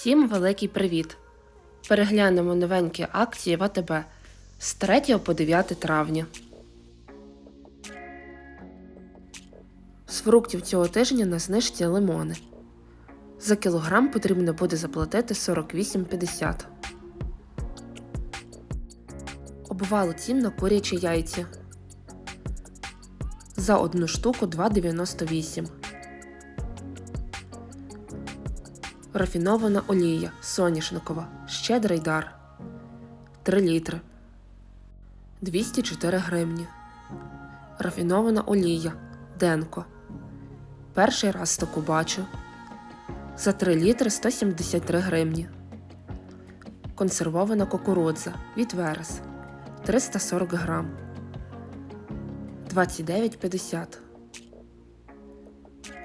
Всім великий привіт! Переглянемо новенькі акції в з 3 по 9 травня. З фруктів цього тижня на знижці лимони. За кілограм потрібно буде заплатити 48,50. Обвал цін на курячі яйця. За одну штуку 2,98. Рафінована олія соняшникова. Щедрий дар. 3 літри. 204 гривні. Рафінована олія. Денко. Перший раз таку бачу. За 3 літри 173 гривні. Консервована кукурудза від Верес 340 грам. 29,50.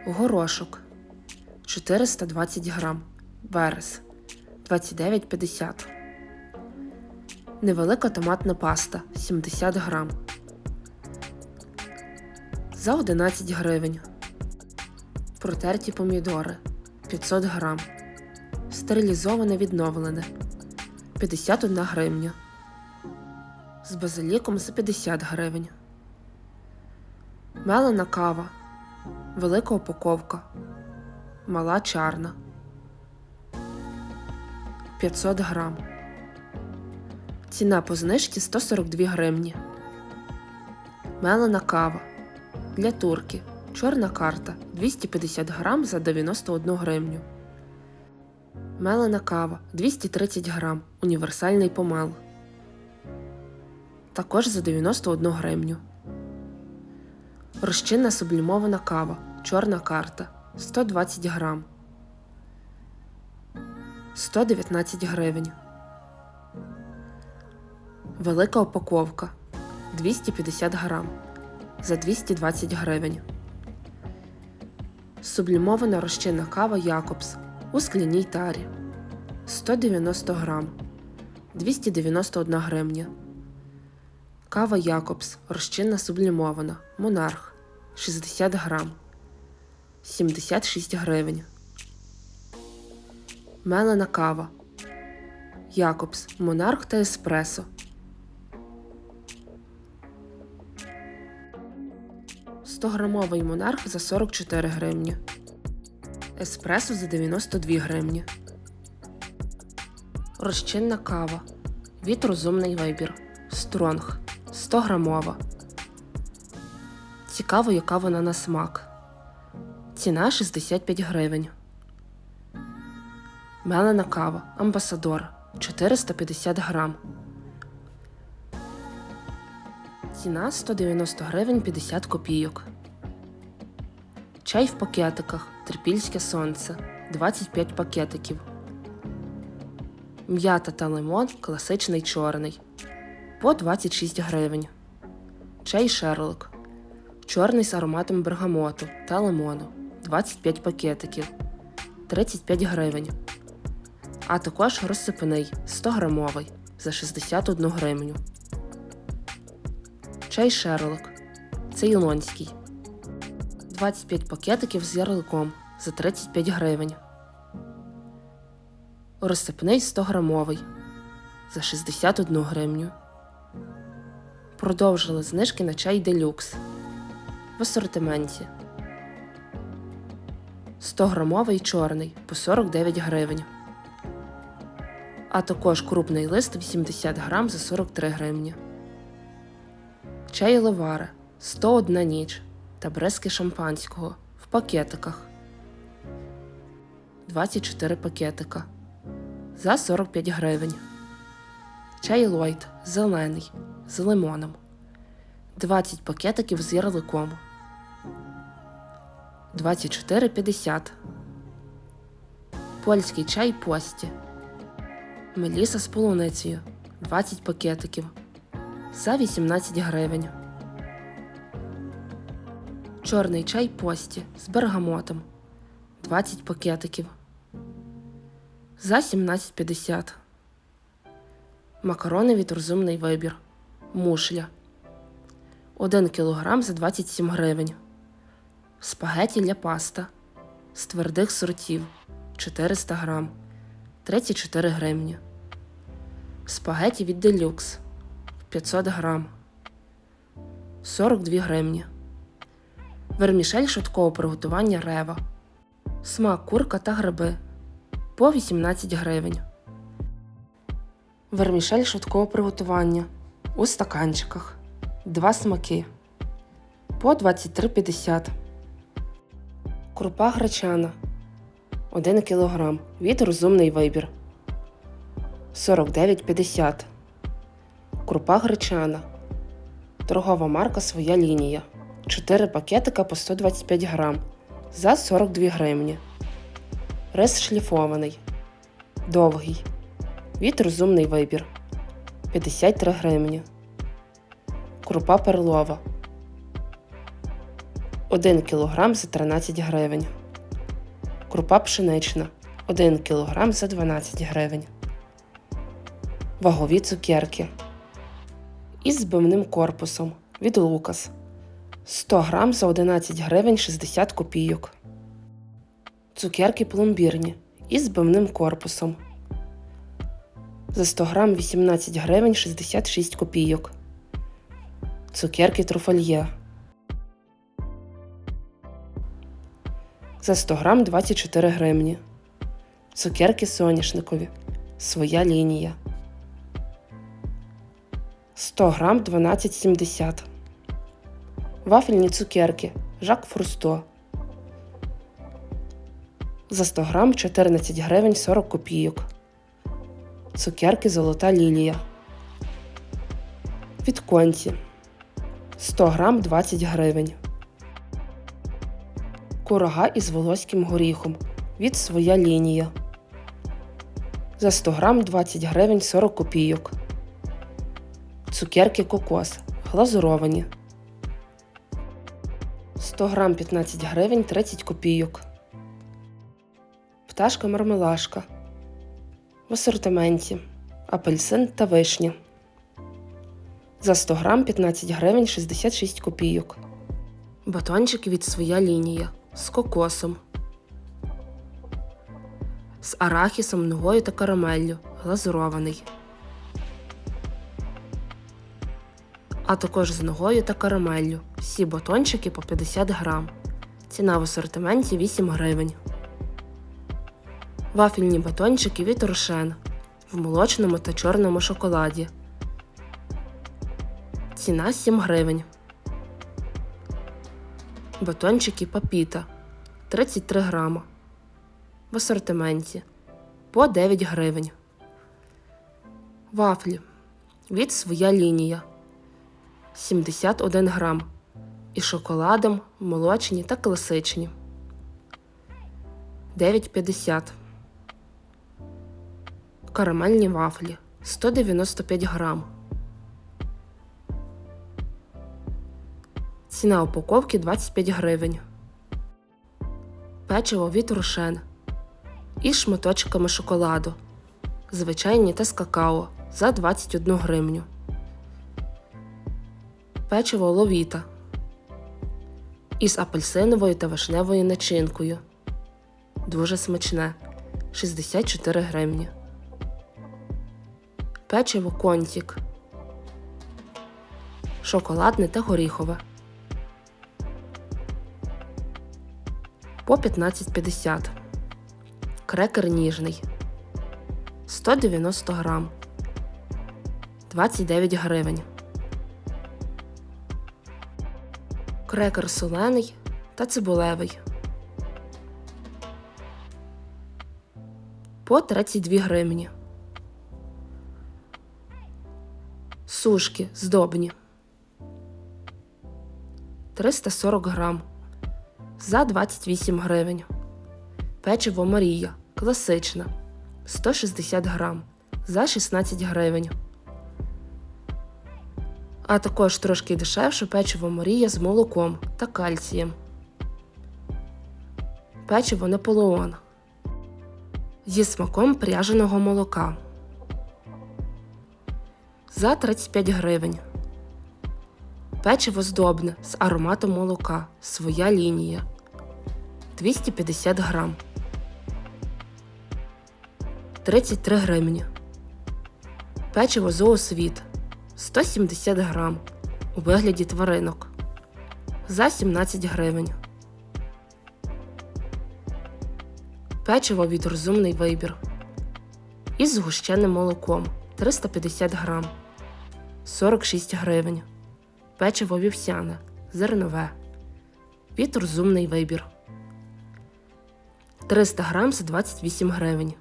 Горошок 420 грам. Верес 29,50. Невелика томатна паста 70 грам. За 11 гривень. Протерті помідори 500 грам. Стерилізоване відновлене 51 гривня. З базиліком за 50 гривень. Мелена кава. Велика упаковка. Мала чарна. 500 грам. Ціна по знижці 142 гривні. Мелена кава. Для турки. Чорна карта 250 грам за 91 гривню. Мелена кава 230 грам. Універсальний помел. Також за 91 гривню. Розчинна сублімована кава. Чорна карта 120 грам. 119 гривень. Велика упаковка 250 грам за 220 гривень. Сублімована розчинна кава Якобс у скляній тарі 190 грам 291 гривня. Кава Якобс розчинна сублімована Монарх 60 грам 76 гривень. Мелена кава. Якобс, Монарх та Еспресо. Стограмовий монарх за 44 гривні. Еспресо за 92 гривні. Розчинна кава. Від розумний вибір. Стронг 100 грамова. Цікаво, яка вона на смак. Ціна 65 гривень. Мелена кава. Амбасадор 450 грам. Ціна 190 гривень 50 копійок. Чай в пакетиках. Трипільське сонце 25 пакетиків. М'ята та лимон класичний чорний по 26 гривень. Чай Шерлок. Чорний з ароматом бергамоту та лимону 25 пакетиків 35 гривень. А також розсипаний 100 грамовий за 61 гривню. Чай Шерлок. Цейлонський. 25 пакетиків з ярликом за 35 гривень. Розсипний 100 грамовий за 61 гривню. Продовжили знижки на чай делюкс в асортименті. 100 грамовий чорний по 49 гривень. А також крупний лист 80 грам за 43 гривні. Чай Леваре 101 ніч та бризки шампанського в пакетиках. 24 пакетика за 45 гривень. Чай Ллойд зелений з лимоном. 20 пакетиків з ярликом. 24,50. Польський чай пості. Меліса з полуницею 20 пакетиків за 18 гривень. Чорний чай пості з бергамотом 20 пакетиків за 17,50. Макарони від розумний вибір. Мушля 1 кг за 27 гривень. Спагеті для паста з твердих сортів 400 грам 34 гривні. Спагеті від Делюкс 500 грам 42 гривні. Вермішель швидкого приготування рева. Смак курка та гриби по 18 гривень. Вермішель швидкого приготування у стаканчиках. Два смаки по 23,50. Крупа гречана 1 кг від розумний вибір 49,50. Крупа гречана. Торгова марка Своя лінія. 4 пакетика по 125 грам за 42 гривні. Рис шліфований. Довгий. Від розумний вибір 53 гривні. Крупа перлова 1 кг за 13 гривень. Крупа пшенична 1 кг за 12 гривень. Вагові цукерки із збивним корпусом від Лукас 100 грам за 11 гривень 60 копійок. Цукерки пломбірні із збивним корпусом. За 100 грам 18 гривень 66 копійок. Цукерки труфальє. За 100 грам 24 гривні. Цукерки соняшникові. Своя лінія. 100 грам 12,70. Вафельні цукерки. Жак Фрусто. За 100 грам 14 гривень 40 копійок. Цукерки Золота лілія. Від конці 100 грам 20 гривень. Курага із волоським горіхом. Від своя лінія. За 100 грам 20 гривень 40 копійок. Цукерки кокос. Глазуровані. 100 грам 15 гривень 30 копійок. Пташка мармелашка. В асортименті. Апельсин та вишня. За 100 грам 15 гривень 66 копійок. Батончики від своя лінія. З кокосом. З арахісом, ногою та карамеллю. Глазурований. А також з ногою та карамеллю. Всі батончики по 50 грам. Ціна в асортименті 8 гривень. Вафельні батончики від Рошен в молочному та чорному шоколаді. Ціна 7 гривень. Батончики папіта 33 грама. В асортименті по 9 гривень. Вафлі від своя лінія 71 грам. І шоколадом, молочні та класичні 9,50. Карамельні вафлі 195 грам. Ціна упаковки 25 гривень. Печиво від Рошен із шматочками шоколаду. Звичайні та з какао за 21 гривню. Печиво ловіта із апельсиновою та вишневою начинкою. Дуже смачне 64 гривні. Печиво контік. Шоколадне та горіхове. По 15,50. Крекер ніжний. 190 грам. 29 гривень. Крекер солений та цибулевий. По 32 гривні. Сушки здобні. 340 грам. За 28 гривень. Печиво Марія. Класична. 160 грам. За 16 гривень. А також трошки дешевше печиво Марія з молоком та кальцієм. Печиво Наполеон. Зі смаком пряженого молока. За 35 гривень. Печиво здобне з ароматом молока. Своя лінія. 250 грам. 33 гривні. Печиво зоосвіт 170 грам у вигляді тваринок за 17 гривень. Печиво від розумний вибір із згущеним молоком 350 грам 46 гривень. Печиво вівсяне зернове. Від розумний вибір. 300 грам за 28 гривень.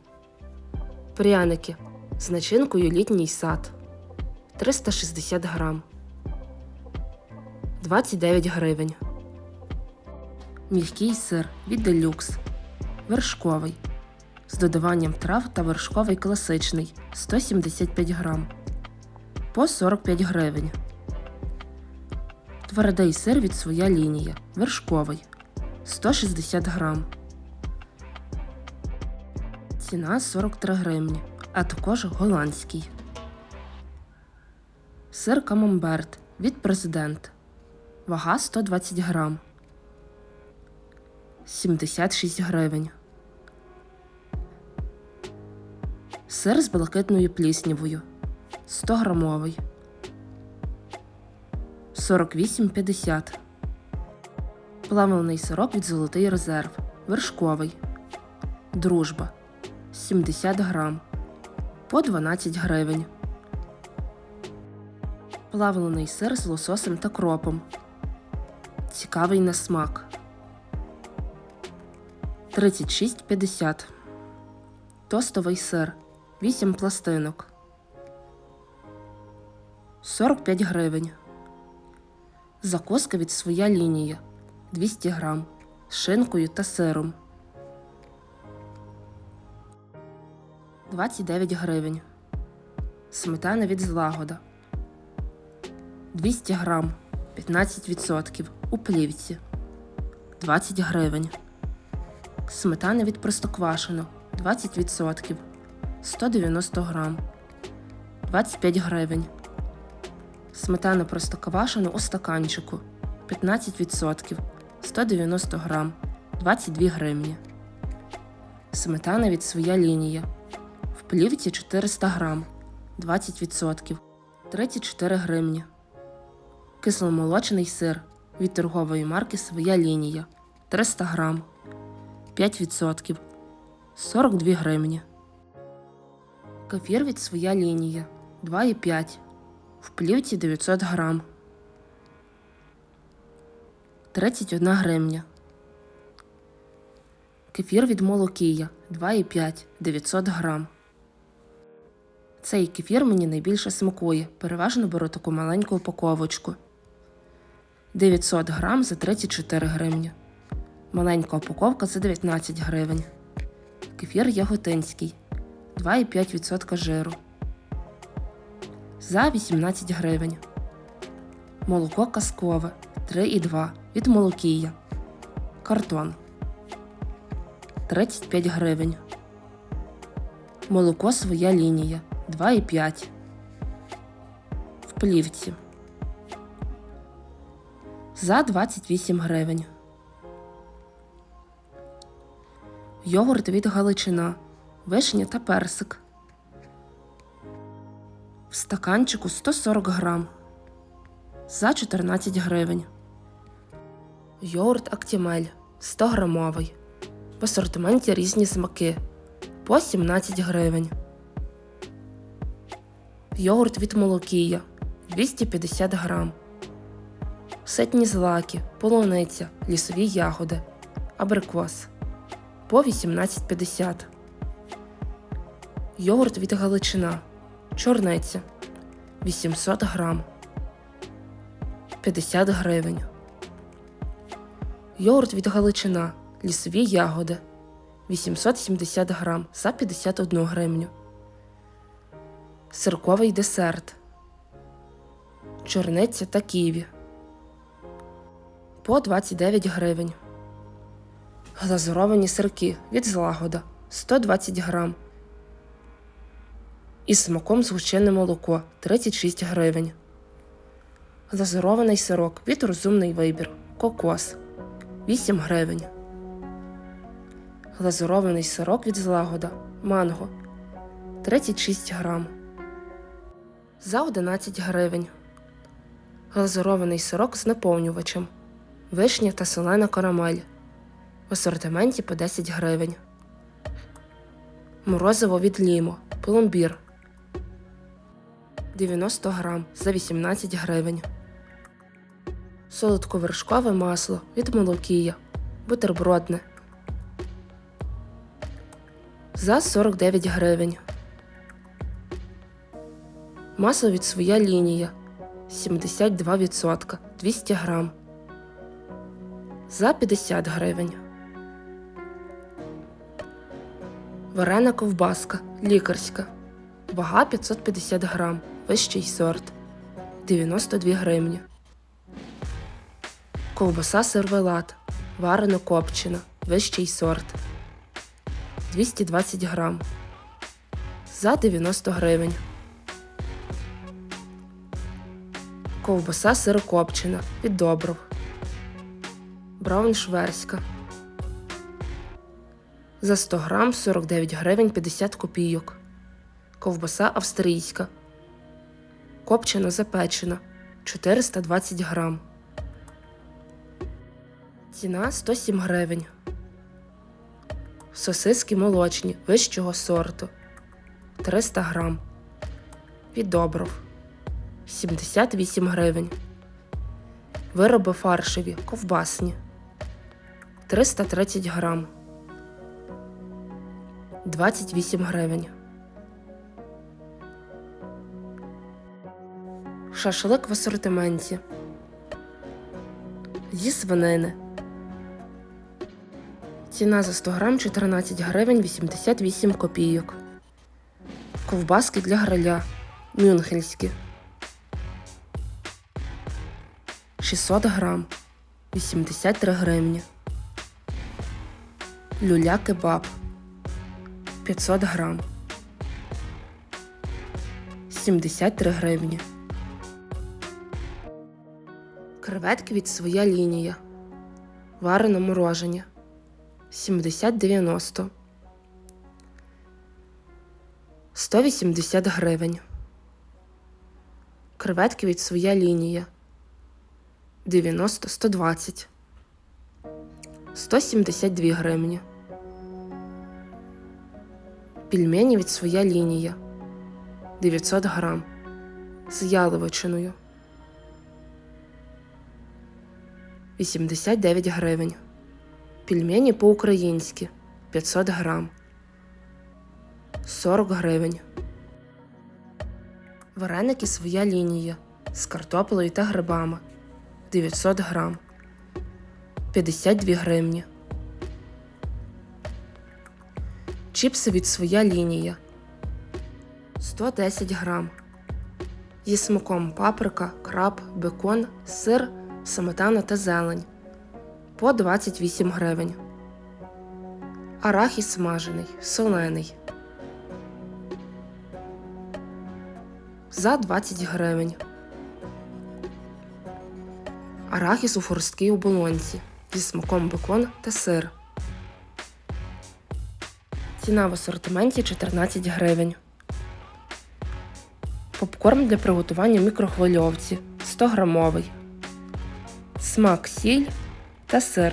Пряники. З начинкою літній сад. 360 грам. 29 гривень. М'який сир від делюкс вершковий. З додаванням трав та вершковий класичний. 175 грам. По 45 гривень. Твердий сир від своя лінія вершковий 160 грам. Ціна 43 гривні, а також голландський. Сир камамберт від президент. Вага 120 грам. 76 гривень. Сир з блакитною пліснявою 100 грамовий 48,50. Плавлений сирок від золотий резерв. Вершковий. Дружба 70 грам по 12 гривень. Плавлений сир з лососем та кропом. Цікавий на смак. 36,50. Тостовий сир 8 пластинок. 45 гривень. Закуска від своя лінія. 200 грам. З шинкою та сиром. 29 гривень. Сметана від злагода. 200 грам. 15% у плівці. 20 гривень. Сметана від простоквашино. 20% 190 грам. 25 гривень. Сметана простоквашино у стаканчику. 15% 190 грам. 22 гривні. Сметана від своя лінія. В плівці 400 грам. 20% 34 гривні. Кисломолочний сир від торгової марки Своя лінія 300 грам. 5% 42 гривні. Кефір від Своя лінія 2,5 в плівці 900 грам 31 гривня. Кефір від Молокія 2,5 900 грам. Цей кефір мені найбільше смакує. Переважно беру таку маленьку упаковочку. 900 грам за 34 гривні. Маленька упаковка за 19 гривень. Кефір яготинський 2,5% жиру. За 18 гривень. Молоко казкове 3,2 від молокія. Картон 35 гривень. Молоко своя лінія 2,5. В плівці. За 28 гривень. Йогурт від Галичина. Вишня та персик. В стаканчику 140 грам. За 14 гривень. Йогурт Актімель 100 грамовий. В асортименті різні смаки по 17 гривень. Йогурт від Молокія 250 грам. Ситні злаки, полуниця, лісові ягоди, абрикос по 18,50. Йогурт від Галичина. Чорниця 800 грам 50 гривень. Йогурт від Галичина. Лісові ягоди 870 грам за 51 гривню. Сирковий десерт. Чорниця та ківі по 29 гривень. Глазуровані сирки від злагода 120 грам. Із смаком згущене молоко 36 гривень. Глазурований сирок від розумний вибір. Кокос 8 гривень. Глазурований сирок від злагода. Манго 36 грам. За 11 гривень. Глазурований сирок з наповнювачем. Вишня та солена карамель. В асортименті по 10 гривень. Морозиво від Лімо. Пломбір. 90 грам за 18 гривень. Солодковершкове масло від Молокія. Бутербродне. За 49 гривень. Масло від своя лінія 72% 200 грам. За 50 гривень. Варена ковбаска лікарська. Вага 550 грам. Вищий сорт 92 гривні. Ковбаса сервелат. Варено копчена. Вищий сорт 220 грам. За 90 гривень. Ковбаса сирокопчена від Добров. Брауншверська. За 100 грам 49 гривень 50 копійок. Ковбаса австрійська. Копчена запечена 420 грам. Ціна 107 гривень. Сосиски молочні вищого сорту 300 грам. Від Добров 78 гривень. Вироби фаршеві ковбасні 330 грам. 28 гривень. Шашлик в асортименті. Зі свинини. Ціна за 100 грам 14 гривень 88 копійок. Ковбаски для гриля. Мюнхенські. 600 грам 83 гривні. Люля кебаб 500 грам 73 гривні. Креветки від своя лінія. Варене мороження 70-90 180 гривень. Креветки від своя лінія 90 120 172 гривні. Пельмені від своя лінія 900 грам. З яловичиною 89 гривень. Пельмені по-українськи 500 грам 40 гривень. Вареники своя лінія з картоплею та грибами 900 грам 52 гривні. Чіпси від своя лінія 110 грам. Зі смаком паприка, краб, бекон, сир, сметана та зелень по 28 гривень. Арахіс смажений, солений. За 20 гривень. Арахіс у форсткій оболонці зі смаком бекон та сир. Ціна в асортименті 14 гривень. Попкорн для приготування мікрохвильовці 100 грамовий. Смак сіль та сир.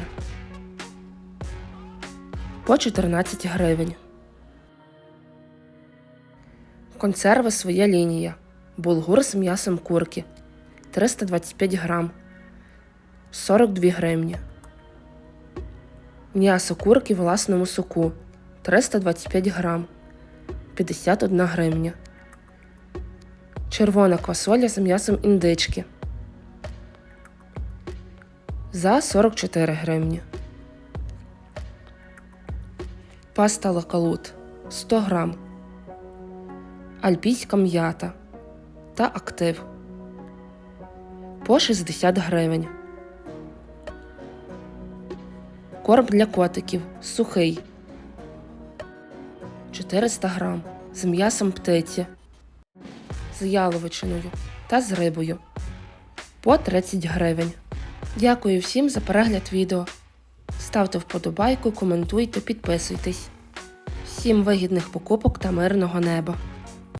По 14 гривень. Консерви своя лінія. Булгур з м'ясом курки 325 грам 42 гривні. М'ясо курки в власному соку 325 грам 51 гривня. Червона квасоля з м'ясом індички за 44 гривні. Паста лакалут 100 грам. Альпійська м'ята та актив по 60 гривень. Корм для котиків сухий 400 грам з м'ясом птиці, з яловичиною та з рибою по 30 гривень. Дякую всім за перегляд відео. Ставте вподобайку, коментуйте, підписуйтесь. Всім вигідних покупок та мирного неба.